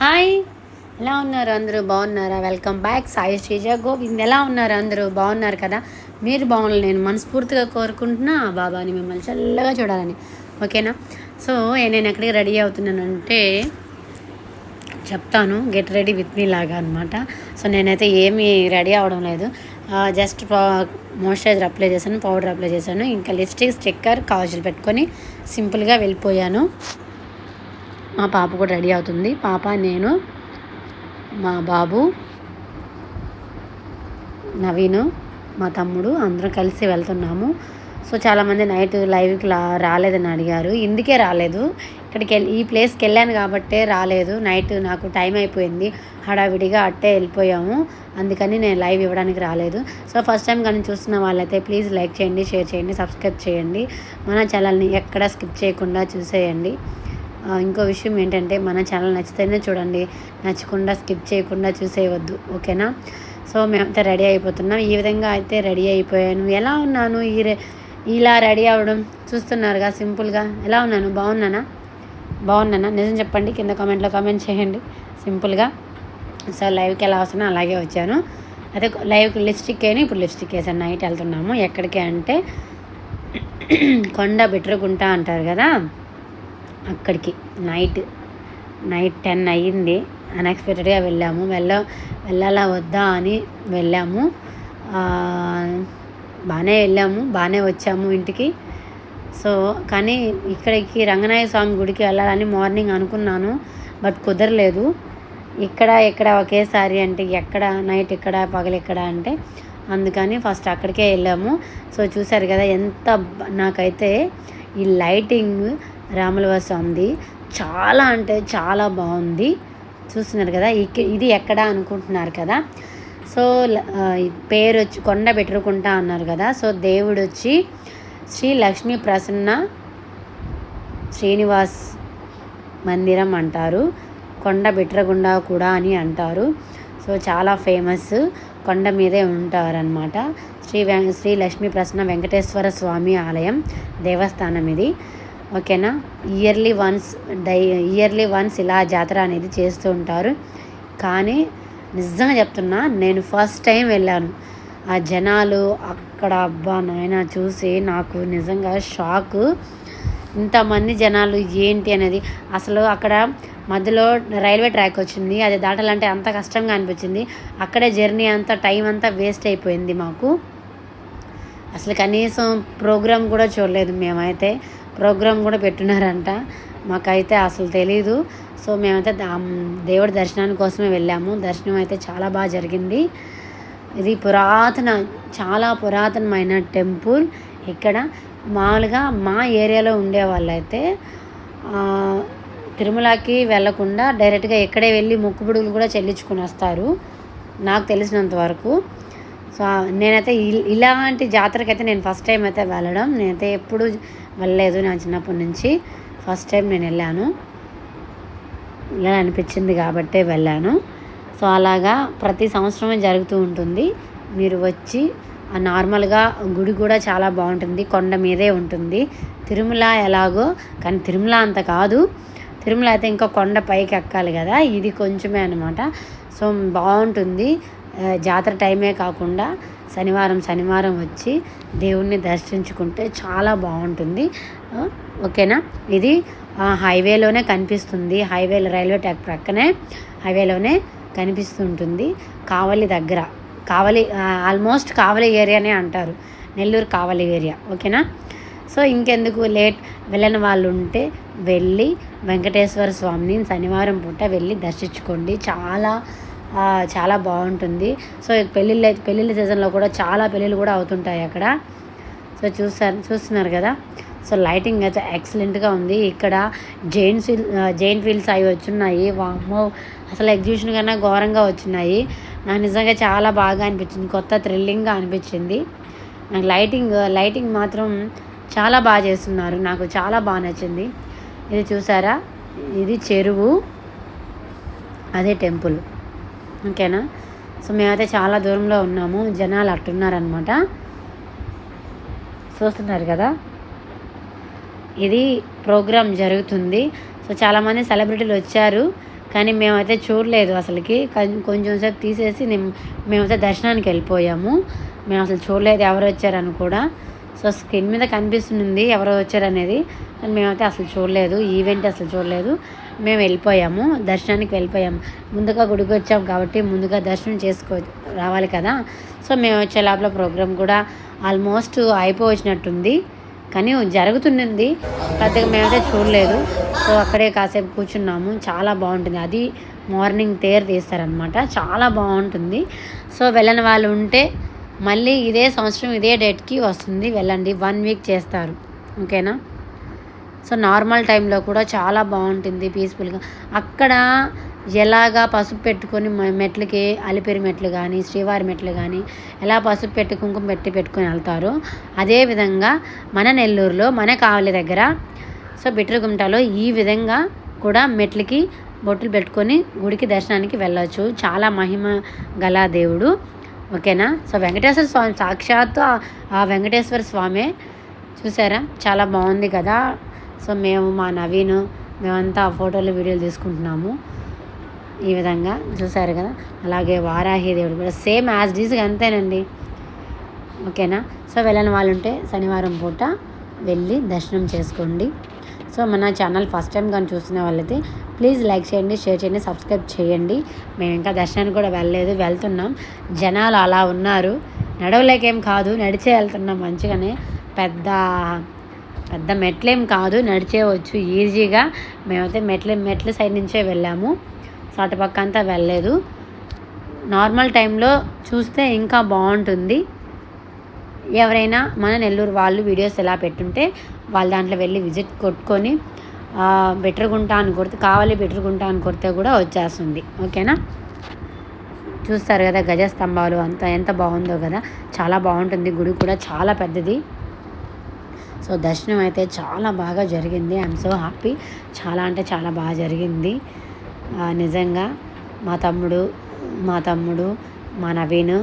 Hi. ఎలా ఉన్నారు అందరూ? బాగున్నారా? Welcome back. సాయి శ్రీజ గోవింద్. ఎలా ఉన్నారు అందరూ? బాగున్నారు కదా? మీరు బాగున్నారు నేను మనస్ఫూర్తిగా కోరుకుంటున్నా బాబాని మిమ్మల్ని చల్లగా చూడాలని. ఓకేనా? సో నేను ఎక్కడికి రెడీ అవుతున్నానంటే చెప్తాను. గెట్ రెడీ విత్ మీ లాగా అనమాట సో నేనైతే ఏమీ రెడీ అవ్వడం లేదు. జస్ట్ మాయిశ్చరైజర్ అప్లై చేశాను పౌడర్ అప్లై చేశాను. ఇంకా లిప్స్టిక్ స్టిక్కర్ కాజులు పెట్టుకొని సింపుల్గా వెళ్ళిపోయాను. మా పాప కూడా రెడీ అవుతుంది. పాప నేను మా బాబు నవీను మా తమ్ముడు అందరం కలిసి వెళ్తున్నాము. సో చాలామంది నైట్ లైవ్కి రాలేదని అడిగారు. ఇందుకే రాలేదు. ఇక్కడికి వెళ్ళి ఈ ప్లేస్కి వెళ్ళాను కాబట్టే రాలేదు. నైట్ నాకు టైం అయిపోయింది. హడావిడిగా అట్టే వెళ్ళిపోయాము. అందుకని నేను లైవ్ ఇవ్వడానికి రాలేదు. సో ఫస్ట్ టైం కానీ చూస్తున్న వాళ్ళైతే ప్లీజ్ లైక్ చేయండి షేర్ చేయండి సబ్స్క్రైబ్ చేయండి. మన ఛానల్ని ఎక్కడ స్కిప్ చేయకుండా చూసేయండి. ఇంకో విషయం ఏంటంటే మన ఛానల్ నచ్చితేనే చూడండి. నచ్చకుండా స్కిప్ చేయకుండా చూసేయవద్దు. ఓకేనా? సో మేమైతే రెడీ అయిపోతున్నాం. ఈ విధంగా అయితే రెడీ అయిపోయాను. ఎలా ఉన్నాను? ఈ రే ఇలా రెడీ అవ్వడం చూస్తున్నారుగా సింపుల్గా. ఎలా ఉన్నాను? బాగున్నానా? బాగున్నానా? నిజం చెప్పండి. కింద కామెంట్లో కామెంట్ చేయండి. సింపుల్గా. సో లైవ్కి ఎలా వస్తున్నా అలాగే వచ్చాను. అయితే లైవ్కి లిప్స్టిక్ అయినా ఇప్పుడు లిప్స్టిక్ వేసాను నైట్ వెళ్తున్నాము. ఎక్కడికి అంటే కొండ బిట్రగుంట అంటారు కదా? అక్కడికి. నైట్ నైట్ టెన్ అయ్యింది. అన్ఎక్స్పెక్టెడ్గా వెళ్ళాము. వెళ్ళ వెళ్ళాలా వద్దా అని వెళ్ళాము. బాగానే వెళ్ళాము. బాగానే వచ్చాము ఇంటికి. సో కానీ ఇక్కడికి రంగనాయ స్వామి గుడికి వెళ్ళాలని మార్నింగ్ అనుకున్నాను. బట్ కుదరలేదు. ఇక్కడ ఇక్కడ ఒకేసారి అంటే ఎక్కడ నైట్ ఇక్కడ పగలు ఎక్కడ అంటే అందుకని ఫస్ట్ అక్కడికే వెళ్ళాము. సో చూసారు కదా ఎంత నాకైతే ఈ లైటింగ్ రాములవారి స్వామిది. చాలా అంటే చాలా బాగుంది. చూస్తున్నారు కదా ఇది ఎక్కడ అనుకుంటున్నారు కదా? సో పేరు వచ్చి కొండ పెట్టుకుంటా అన్నారు కదా. సో దేవుడు వచ్చి శ్రీ లక్ష్మీ ప్రసన్న శ్రీనివాస్ మందిరం అంటారు. కొండ బిట్రగుండ కూడా అని అంటారు. సో చాలా ఫేమస్. కొండ మీదే ఉంటారనమాట శ్రీ వెం శ్రీ లక్ష్మీ ప్రసన్న వెంకటేశ్వర స్వామి ఆలయం దేవస్థానం ఇది. ఓకేనా? ఇయర్లీ వన్స్ డై ఇయర్లీ వన్స్ ఇలా జాతర అనేది చేస్తూ ఉంటారు. కానీ నిజంగా చెప్తున్నా నేను ఫస్ట్ టైం వెళ్ళాను. ఆ జనాలు అక్కడ అబ్బా నాయన చూసి నాకు నిజంగా షాక్ ఇంతమంది జనాలు ఏంటి అనేది అసలు అక్కడ మధ్యలో రైల్వే ట్రాక్ వచ్చింది అది దాటాలంటే అంత కష్టంగా అనిపించింది. అక్కడే జర్నీ అంతా టైం అంతా వేస్ట్ అయిపోయింది మాకు. అసలు కనీసం ప్రోగ్రామ్ కూడా చూడలేదు మేమైతే. ప్రోగ్రామ్ కూడా పెట్టున్నారంట మాకైతే అసలు తెలీదు. సో మేమైతే దేవుడి దర్శనాని కోసమే వెళ్ళాము. దర్శనం అయితే చాలా బాగా జరిగింది. ఇది పురాతన చాలా పురాతనమైన టెంపుల్ ఇక్కడ. మామూలుగా మా ఏరియాలో ఉండే వాళ్ళైతే తిరుమలకి వెళ్ళకుండా డైరెక్ట్గా ఎక్కడే వెళ్ళి మొక్కుబుడుగులు కూడా చెల్లించుకుని వస్తారు. నాకు తెలిసినంత వరకు. సో నేనైతే ఇల్- ఇలాంటి జాతరకైతే నేను ఫస్ట్ టైం అయితే వెళ్ళడం. నేనైతే ఎప్పుడు వెళ్ళలేదు నా చిన్నప్పటి నుంచి. ఫస్ట్ టైం నేను వెళ్ళాను. వెళ్ళాలని అనిపించింది కాబట్టే వెళ్ళాను. సో అలాగా ప్రతి సంవత్సరమే జరుగుతూ ఉంటుంది. మీరు వచ్చి ఆ నార్మల్గా గుడి కూడా చాలా బాగుంటుంది. కొండ మీదే ఉంటుంది. తిరుమల ఎలాగో కానీ తిరుమల అంత కాదు. తిరుమల అయితే ఇంకా కొండ పైకి ఎక్కాలి కదా. ఇది కొంచెమే అనమాట సో బాగుంటుంది. జాతర టైమే కాకుండా శనివారం శనివారం వచ్చి దేవుణ్ణి దర్శించుకుంటే చాలా బాగుంటుంది. ఓకేనా? ఇది హైవేలోనే కనిపిస్తుంది. హైవే రైల్వే ట్రాక్ ప్రక్కనే హైవేలోనే కనిపిస్తుంటుంది. కావలి దగ్గర. కావలి ఆల్మోస్ట్ కావలి ఏరియానే అంటారు. నెల్లూరు కావలి ఏరియా. ఓకేనా? సో ఇంకెందుకు లేట్? వెళ్ళని వాళ్ళు ఉంటే వెళ్ళి వెంకటేశ్వర స్వామిని శనివారం పూట వెళ్ళి దర్శించుకోండి. చాలా చాలా బాగుంటుంది. సో పెళ్ళిళ్ళు పెళ్ళిళ్ళ సీజన్లో కూడా చాలా పెళ్ళిళ్ళు కూడా అవుతుంటాయి అక్కడ. సో చూసారు చూస్తున్నారు కదా? సో లైటింగ్ అయితే ఎక్సలెంట్గా ఉంది. ఇక్కడ జైంట్స్ జైంట్ వీల్స్ అవి వచ్చున్నాయి. వామ్మో అసలు ఎగ్జిబిషన్ కన్నా ఘోరంగా వచ్చున్నాయి. నాకు నిజంగా చాలా బాగా అనిపించింది. కొత్త థ్రిల్లింగ్గా అనిపించింది. నాకు లైటింగ్ లైటింగ్ మాత్రం చాలా బాగా చేస్తున్నారు. నాకు చాలా బాగా నచ్చింది. ఇది చూసారా? ఇది చెరువు. అదే టెంపుల్. ఓకేనా? సో మేమైతే చాలా దూరంలో ఉన్నాము. జనాలు అట్టున్నారనమాట చూస్తున్నారు కదా? ఇది ప్రోగ్రామ్ జరుగుతుంది. సో చాలామంది సెలబ్రిటీలు వచ్చారు. కానీ మేమైతే చూడలేదు అసలుకి. కొంచెం సేపు తీసేసి మేమైతే దర్శనానికి వెళ్ళిపోయాము. మేము అసలు చూడలేదు ఎవరు వచ్చారని కూడా. సో స్క్రీన్ మీద కనిపిస్తుంది ఎవరు వచ్చారనేది. కానీ మేమైతే అసలు చూడలేదు. ఈవెంట్ అసలు చూడలేదు. మేము వెళ్ళిపోయాము దర్శనానికి వెళ్ళిపోయాము. ముందుగా గుడికి వచ్చాం కాబట్టి ముందుగా దర్శనం చేసుకో రావాలి కదా. సో మేము వచ్చే లోపల ప్రోగ్రామ్ కూడా ఆల్మోస్ట్ అయిపోవచ్చినట్టుంది. కానీ జరుగుతున్నది పెద్దగా మేమైతే చూడలేదు. సో అక్కడే కాసేపు కూర్చున్నాము. చాలా బాగుంటుంది. అది మార్నింగ్ తేరు తీస్తారనమాట చాలా బాగుంటుంది. సో వెళ్ళని వాళ్ళు ఉంటే మళ్ళీ ఇదే సంవత్సరం ఇదే డేట్కి వస్తుంది. వెళ్ళండి. వన్ వీక్ చేస్తారు. ఓకేనా? సో నార్మల్ టైంలో కూడా చాలా బాగుంటుంది పీస్ఫుల్గా. అక్కడ ఎలాగా పసుపు పెట్టుకొని మ- మెట్లకి అలిపిరి మెట్లు కానీ శ్రీవారి మెట్లు కానీ ఎలా పసుపు పెట్టి కుంకుమ పెట్టి పెట్టుకొని వెళ్తారో అదేవిధంగా మన నెల్లూరులో మన కావలి దగ్గర సో బిట్రగుంటలో ఈ విధంగా కూడా మెట్లకి బొట్టులు పెట్టుకొని గుడికి దర్శనానికి వెళ్ళొచ్చు. చాలా మహిమ గల దేవుడు. ఓకేనా? సో వెంకటేశ్వర స్వామి సాక్షాత్తు ఆ- ఆ వెంకటేశ్వర స్వామే. చూసారా? చాలా బాగుంది కదా? సో మేము మా నవీన్ మేమంతా ఫోటోలు వీడియోలు తీసుకుంటున్నాము. ఈ విధంగా చూసారు కదా? అలాగే వారాహి దేవుడు కూడా సేమ్ యాజ్ డీస్గా అంతేనండి. ఓకేనా? సో వెళ్ళని వాళ్ళు ఉంటే శనివారం పూట వెళ్ళి దర్శనం చేసుకోండి. సో మన ఛానల్ ఫస్ట్ టైం కానీ చూస్తున్న వాళ్ళైతే ప్లీజ్ లైక్ చేయండి షేర్ చేయండి సబ్స్క్రైబ్ చేయండి. మేము ఇంకా దర్శనానికి కూడా వెళ్ళలేదు వెళ్తున్నాం. జనాలు అలా ఉన్నారు. నడవలేకేం కాదు నడిచే వెళ్తున్నాం మంచిగానే. పెద్ద పెద్ద మెట్లేం కాదు నడిచేవచ్చు ఈజీగా. మేమైతే మెట్ల మెట్ల సైడ్ నుంచే వెళ్ళాము. సో అటుపక్క అంతా వెళ్ళలేదు. నార్మల్ టైంలో చూస్తే ఇంకా బాగుంటుంది. ఎవరైనా మన నెల్లూరు వాళ్ళు వీడియోస్ ఎలా పెట్టుంటే వాళ్ళ దాంట్లో వెళ్ళి విజిట్ కొట్టుకొని బెటర్గుంటా అని కొడితే కావాలి బెటర్గుంటా అని కొడితే కూడా వచ్చేస్తుంది. ఓకేనా? చూస్తారు కదా గజ స్తంభాలు అంత ఎంత బాగుందో కదా. చాలా బాగుంటుంది. గుడి కూడా చాలా పెద్దది. సో దర్శనం అయితే చాలా బాగా జరిగింది. ఐఎమ్ సో హ్యాపీ చాలా అంటే చాలా బాగా జరిగింది. నిజంగా మా తమ్ముడు మా తమ్ముడు మా నవీన్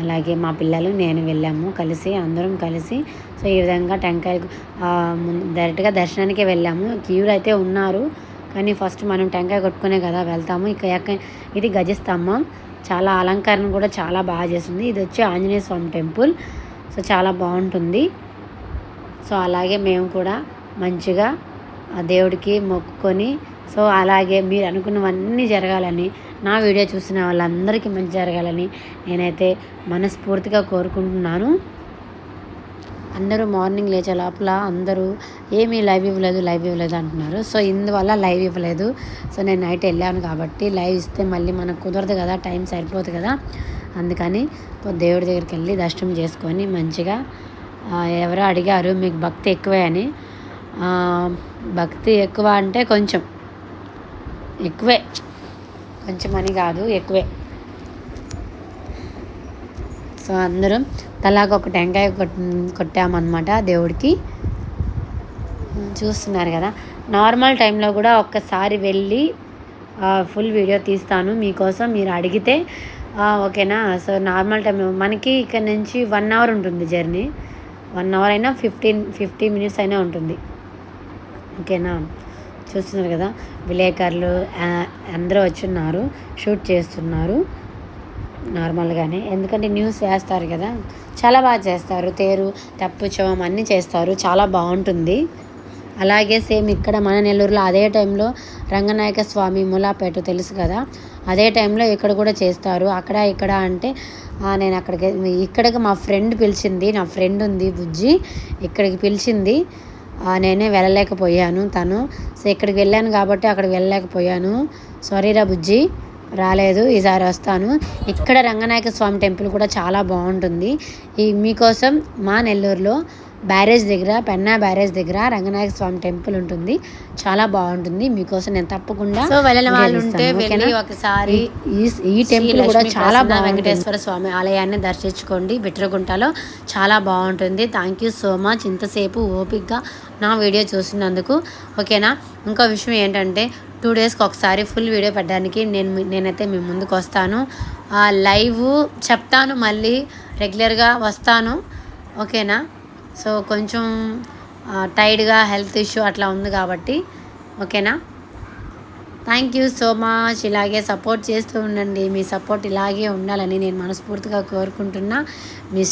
అలాగే మా పిల్లలు నేను వెళ్ళాము కలిసి అందరం కలిసి. సో ఈ విధంగా టెంకాయ డైరెక్ట్గా దర్శనానికే వెళ్ళాము. క్యూలు అయితే ఉన్నారు. కానీ ఫస్ట్ మనం టెంకాయ కొట్టుకునే కదా వెళ్తాము. ఇక ఇది గజస్తంభం. చాలా అలంకరణ కూడా చాలా బాగా చేస్తుంది ఇది వచ్చి ఆంజనేయ స్వామి టెంపుల్. సో చాలా బాగుంటుంది. సో అలాగే మేము కూడా మంచిగా ఆ దేవుడికి మొక్కుకొని సో అలాగే మీరు అనుకున్నవన్నీ జరగాలని నా వీడియో చూసిన వాళ్ళందరికీ మంచి జరగాలని నేనైతే మనస్ఫూర్తిగా కోరుకుంటున్నాను. అందరూ మార్నింగ్ లేచే లోపల అందరూ ఏమీ లైవ్ ఇవ్వలేదు లైవ్ ఇవ్వలేదు అంటున్నారు. సో ఇందువల్ల లైవ్ ఇవ్వలేదు. సో నేను నైట్ వెళ్ళాను కాబట్టి లైవ్ ఇస్తే మళ్ళీ మనకు కుదరదు కదా టైం సరిపోదు కదా. అందుకని దేవుడి దగ్గరికి వెళ్ళి దర్శనం చేసుకొని మంచిగా ఎవరో అడిగారు మీకు భక్తి ఎక్కువే అని. భక్తి ఎక్కువ అంటే కొంచెం. ఎక్కువే. కొంచెం అని కాదు ఎక్కువే. సో అందరం తలాకు ఒక టెంకాయ కొట్టామన్నమాట దేవుడికి. చూస్తున్నారు కదా. నార్మల్ టైంలో కూడా ఒక్కసారి వెళ్ళి ఫుల్ వీడియో తీస్తాను మీకోసం. మీరు అడిగితే ఓకేనా. సో నార్మల్ టైం మనకి ఇక్కడ నుంచి వన్ అవర్ ఉంటుంది జర్నీ. వన్ అవర్ అయినా ఫిఫ్టీన్ ఫిఫ్టీ మినిట్స్ అయినా ఉంటుంది. ఓకేనా? చూస్తున్నారు కదా? విలేకరులు అందరూ వచ్చున్నారు షూట్ చేస్తున్నారు నార్మల్గానే. ఎందుకంటే న్యూస్ వేస్తారు కదా? చాలా బాగా చేస్తారు. తేరు తప్పుచవం అన్నీ చేస్తారు. చాలా బాగుంటుంది. అలాగే సేమ్ ఇక్కడ మన నెల్లూరులో అదే టైంలో రంగనాయక స్వామి ములాపేట తెలుసు కదా? అదే టైంలో ఇక్కడ కూడా చేస్తారు. అక్కడ ఇక్కడ అంటే నేను అక్కడికి ఇక్కడికి మా ఫ్రెండ్ పిలిచింది నా ఫ్రెండ్ ఉంది బుజ్జి ఇక్కడికి పిలిచింది. నేనే వెళ్ళలేకపోయాను తను. సో ఇక్కడికి వెళ్ళాను కాబట్టి అక్కడికి వెళ్ళలేకపోయాను. సారీరా బుజ్జి రాలేదు ఈసారి వస్తాను. ఇక్కడ రంగనాయక స్వామి టెంపుల్ కూడా చాలా బాగుంటుంది. ఈ మీకోసం మా నెల్లూరులో బ్యారేజ్ దగ్గర పెన్నా బ్యారేజ్ దగ్గర రంగనాయక స్వామి టెంపుల్ ఉంటుంది. చాలా బాగుంటుంది. మీకోసం నేను తప్పకుండా? ఒకసారి ఈ ఈ టెంపుల్ కూడా చాలా వెంకటేశ్వర స్వామి ఆలయాన్ని దర్శించుకోండి. బిట్రగుంటలో చాలా బాగుంటుంది. థ్యాంక్ యూ సో మచ్ ఇంతసేపు ఓపిక్గా నా వీడియో చూసినందుకు. ఓకేనా? ఇంకో విషయం ఏంటంటే టూ డేస్కి ఒకసారి ఫుల్ వీడియో పెట్టడానికి నేను నేనైతే మీ ముందుకు వస్తాను. ఆ లైవ్ చెప్తాను మళ్ళీ. రెగ్యులర్గా వస్తాను. ఓకేనా? సో కొంచెం టైడ్గా హెల్త్ ఇష్యూ అట్లా ఉంది కాబట్టి ఓకేనా? Thank you so much. ఇలాగే సపోర్ట్ చేస్తూ ఉండండి. మీ సపోర్ట్ ఇలాగే ఉండాలని నేను మనస్ఫూర్తిగా కోరుకుంటున్నా. మీ